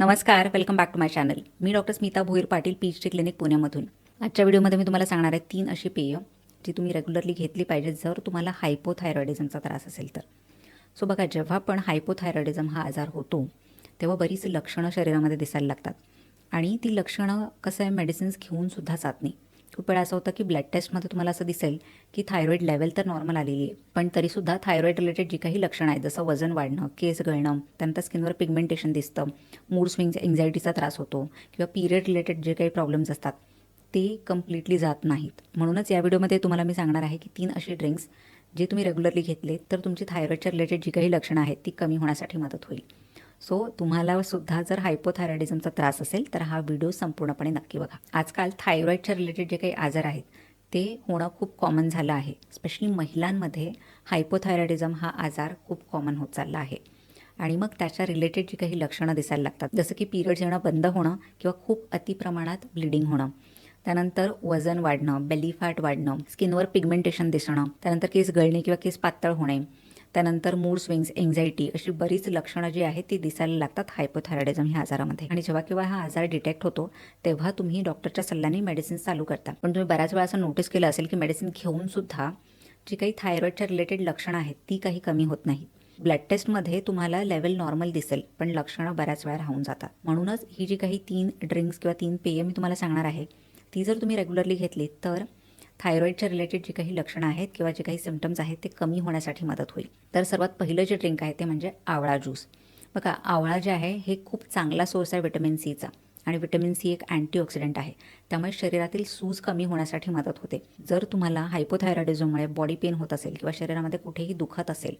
नमस्कार welcome back to my channel me doctor Smita Bhoir Patil P H D clinic पुण्यामधून. आजच्या व्हिडिओमध्ये मी तुम्हाला सांगणार आहे तीन अशी पेय जी तुम्ही रेग्युलरली घेतली पाहिजे जर तुम्हाला हायपोथायरॉइडिझमचा त्रास असेल तर. सो बघा जेव्हा पण हायपोथायरॉइडिझम हा आजार होतो तेव्हा बरीच लक्षणं शरीरामध्ये दिसायला लागतात. आणि ती लक्षणं कसं आहे मेडिसिन्स घेऊन सुद्धा जात नाही. खूप वेळा असं होतं की ब्लड टेस्टमध्ये तुम्हाला असं दिसेल की थायरॉईड लेवल तर नॉर्मल आलेली आहे. पण तरीसुद्धा थायरॉईड रिलेटेड जी काही लक्षणं आहेत जसं वजन वाढणं केस गळणं त्यानंतर स्किनवर पिगमेंटेशन दिसतं मूड स्विंग्स एन्झायटीचा त्रास होतो किंवा पिरियड रिलेटेड जे काही प्रॉब्लेम्स असतात ते कम्प्लिटली जात नाहीत. म्हणूनच या व्हिडिओमध्ये तुम्हाला मी सांगणार आहे की तीन असे ड्रिंक्स जे तुम्ही रेग्युलरली घेतले तर तुमची थायरॉईडच्या रिलेटेड जी काही लक्षणं आहेत ती कमी होण्यासाठी मदत होईल. सो तुम्हाला सुद्धा जर हायपोथायरॉइडिझमचा त्रास असेल तर हा व्हिडिओ संपूर्णपणे नक्की बघा. आजकाल थायरॉईडच्या रिलेटेड जे काही आजार आहेत ते होणं खूप कॉमन झालं आहे. स्पेशली महिलांमध्ये हायपोथायरॉइडिझम हा आजार खूप कॉमन होत चालला आहे. आणि मग त्याच्या रिलेटेड जी काही लक्षणं दिसायला लागतात जसं की पिरियड्स येणं बंद होणं किंवा खूप अतिप्रमाणात ब्लिडिंग होणं. त्यानंतर वजन वाढणं बेली फॅट वाढणं स्किनवर पिगमेंटेशन दिसणं. त्यानंतर केस गळणे किंवा केस पातळ होणे. त्यानंतर मूड स्विंग्स एन्झायटी अशी बरीच लक्षणं जी आहेत ती दिसायला लागतात. हायपोथायरॉइडिझम ह्या आजारामध्ये आणि जेव्हा केव्हा हा आजार डिटेक्ट होतो तेव्हा तुम्ही डॉक्टरच्या सल्ल्याने मेडिसिन चालू करता. पण तुम्ही बऱ्याच वेळा असं नोटीस केलं असेल की मेडिसिन घेऊन सुद्धा जी काही थायरॉईडच्या रिलेटेड लक्षणं आहेत ती काही कमी होत नाही. ब्लड टेस्टमध्ये तुम्हाला लेवल नॉर्मल दिसेल पण लक्षणं बऱ्याच वेळा राहून जातात. म्हणूनच ही जी काही तीन ड्रिंक्स किंवा तीन पेय मी तुम्हाला सांगणार आहे ती जर तुम्ही रेग्युलरली घेतली तर थायरॉईडच्या रिलेटेड जी काही लक्षणं आहेत किंवा जे काही सिमटम्स आहेत ते कमी होण्यासाठी मदत होईल. तर सर्वात पहिलं जे ड्रिंक आहे ते म्हणजे आवळा ज्यूस बघा आवळा जे आहे हे खूप चांगला सोर्स आहे विटॅमिन सीचा आणि विटॅमिन सी एक अँटीऑक्सिडंट आहे. त्यामुळे शरीरातील सूज कमी होण्यासाठी मदत होते. जर तुम्हाला हायपोथायरॉइडिझममुळे बॉडी पेन होत असेल किंवा शरीरामध्ये कुठेही दुखत असेल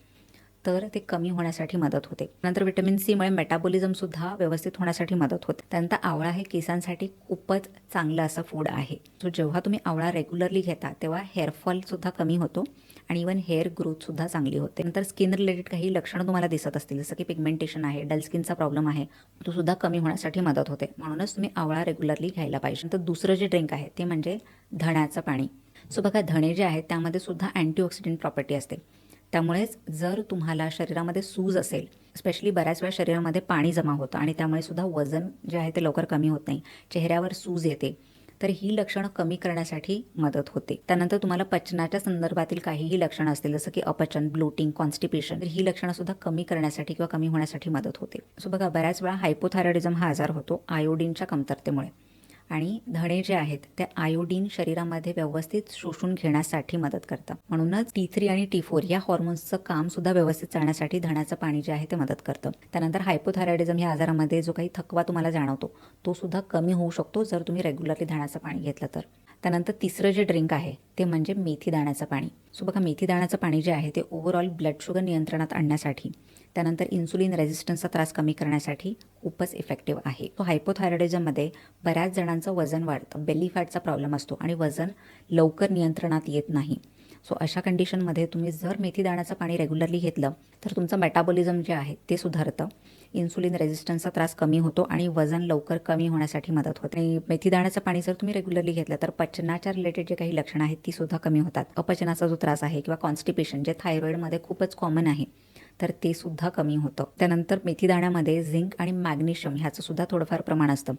तर ते कमी होण्यासाठी मदत होते. नंतर विटॅमिन सीमुळे मेटाबॉलिझमसुद्धा व्यवस्थित होण्यासाठी मदत होते. त्यानंतर आवळा हे केसांसाठी खूपच चांगलं असं फूड आहे. सो जेव्हा तुम्ही आवळा रेग्युलरली घेता तेव्हा हेअरफॉलसुद्धा कमी होतो आणि इवन हेअर ग्रोथसुद्धा चांगली होते. नंतर स्किन रिलेटेड काही लक्षणं तुम्हाला दिसत असतील जसं की पिगमेंटेशन आहे डल स्किनचा प्रॉब्लेम आहे तो सुद्धा कमी होण्यासाठी मदत होते. म्हणूनच तुम्ही आवळा रेग्युलरली घ्यायला पाहिजे. तर दुसरं जे ड्रिंक आहे ते म्हणजे धण्याचं पाणी. सो बघा धणे जे आहेत त्यामध्ये सुद्धा अँटीऑक्सिडंट प्रॉपर्टी असते. त्यामुळेच जर तुम्हाला शरीरामध्ये सूज असेल स्पेशली बऱ्याच वेळा शरीरामध्ये पाणी जमा होतं आणि त्यामुळे सुद्धा वजन जे आहे ते लवकर कमी होत नाही चेहऱ्यावर सूज येते तर ही लक्षणं कमी करण्यासाठी मदत होते. त्यानंतर तुम्हाला पचनाच्या संदर्भातील काहीही लक्षणं असतील जसं की अपचन ब्लोटिंग कॉन्स्टिपेशन तर ही लक्षणं सुद्धा कमी करण्यासाठी किंवा कमी होण्यासाठी मदत होते. सो बघा बऱ्याच वेळा हायपोथायरॉइडिझम हा आजार होतो आयोडीनच्या कमतरतेमुळे. आणि धणे जे आहेत ते आयोडीन शरीरामध्ये व्यवस्थित शोषून घेण्यासाठी मदत करतं म्हणूनच टी थ्री आणि टी फोर या हॉर्मोन्सचं काम सुद्धा व्यवस्थित चालण्यासाठी धण्याचं पाणी जे आहे ते मदत करतं. त्यानंतर हायपोथायरॉइडिझम या आजारामध्ये जो काही थकवा तुम्हाला जाणवतो तो सुद्धा कमी होऊ शकतो जर तुम्ही रेग्युलरली धण्याचं पाणी घेतलं तर. त्यानंतर तिसरं जे ड्रिंक आहे ते म्हणजे मेथी दाण्याचं पाणी. सो बघा मेथी दाण्याचं पाणी जे आहे ते ओव्हरऑल ब्लड शुगर नियंत्रणात आणण्यासाठी त्यानंतर इन्सुलिन रेझिस्टन्सचा त्रास कमी करण्यासाठी खूपच इफेक्टिव्ह आहे. तो हायपोथायरॉइडिझममध्ये बऱ्याच जणांचं वजन वाढतं. बेली फॅटचा प्रॉब्लेम असतो आणि वजन लवकर नियंत्रणात येत नाही. सो अशा कंडिशनमध्ये तुम्ही जर मेथी दाण्याचं पाणी रेग्युलरली घेतलं तर तुमचं मेटाबॉलिझम जे आहे ते सुधारतं. इन्सुलिन रेझिस्टन्सचा त्रास कमी होतो आणि वजन लवकर कमी होण्यासाठी मदत होते. आणि मेथी दाण्याचं पाणी जर तुम्ही रेग्युलरली घेतलं तर पचनाच्या रिलेटेड जे काही लक्षणं आहेत ती सुद्धा कमी होतात. अपचनाचा जो त्रास आहे किंवा कॉन्स्टिपेशन जे थायरॉईडमध्ये खूपच कॉमन आहे तर ते सुद्धा कमी होतं. त्यानंतर मेथी दाण्यामध्ये झिंक आणि मॅग्नेशियम ह्याचं सुद्धा थोडंफार प्रमाण असतं.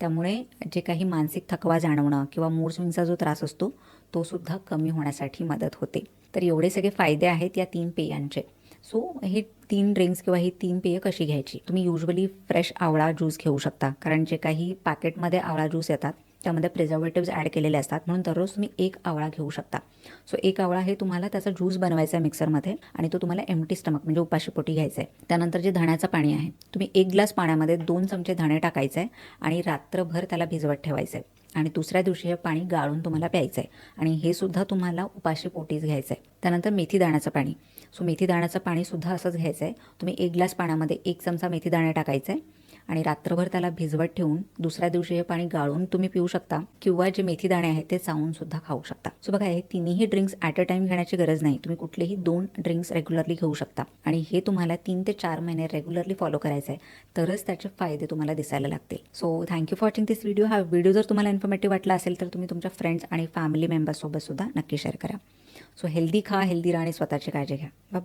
त्यामुळे जे काही मानसिक थकवा जाणवणं किंवा मूड स्विंगचा जो त्रास असतो तो सुद्धा कमी होण्यासाठी मदत होते. तर एवढे सगळे फायदे आहेत या तीन पेयांचे. सो हे तीन ड्रिंक्स किंवा ही तीन पेय कशी घ्यायची? तुम्ही युजली फ्रेश आवळा ज्यूस घेऊ शकता. कारण जे काही पॅकेटमध्ये आवळा ज्यूस येतात त्यामध्ये प्रिझर्वेटिव्ज ॲड केलेले असतात. म्हणून दररोज तुम्ही एक आवळा घेऊ शकता. सो एक आवळा हे तुम्हाला त्याचा ज्यूस बनवायचा आहे मिक्सरमध्ये आणि तो तुम्हाला एमटी स्टमक म्हणजे उपाशीपोटी घ्यायचा आहे. त्यानंतर जे धण्याचं पाणी आहे तुम्ही एक ग्लास पाण्यामध्ये दोन चमचे धणे टाकायचे आहे आणि रात्रभर त्याला भिजवत ठेवायचं आहे. आणि दुसऱ्या दिवशी हे पाणी गाळून तुम्हाला प्यायचं आहे आणि हे सुद्धा तुम्हाला उपाशी पोटीच घ्यायचं आहे त्यानंतर मेथी दाण्याचं पाणी. सो मेथी दाण्याचं पाणीसुद्धा असंच घ्यायचं आहे तुम्ही एक ग्लास पाण्यामध्ये एक चमचा मेथी दाणे टाकायचं आहे आणि रात्रभर त्याला भिजवत ठेवून दुसऱ्या दिवशी हे पाणी गाळून तुम्ही पिऊ शकता किंवा जे मेथी दाणे आहेत ते चावून सुद्धा खाऊ शकता. सो बघा हे तिन्ही ड्रिंक्स ॲट अ टाइम घेण्याची गरज नाही. तुम्ही कुठलेही दोन ड्रिंक्स रेग्युलरली घेऊ शकता. आणि हे तुम्हाला तीन ते चार महिने रेग्युलरली फॉलो करायचं आहे तरच त्याचे फायदे तुम्हाला दिसायला लागतील. So thank you for watching this video हा व्हिडिओ जर तुम्हाला इन्फॉर्मेटिव्ह वाटला असेल तर तुम्ही तुमच्या फ्रेंड्स आणि फॅमिली मेंबर्ससोबत सुद्धा नक्की शेअर करा. सो हेल्दी खा हेल्दी राहा आणि स्वतःची काळजी घ्या. बाय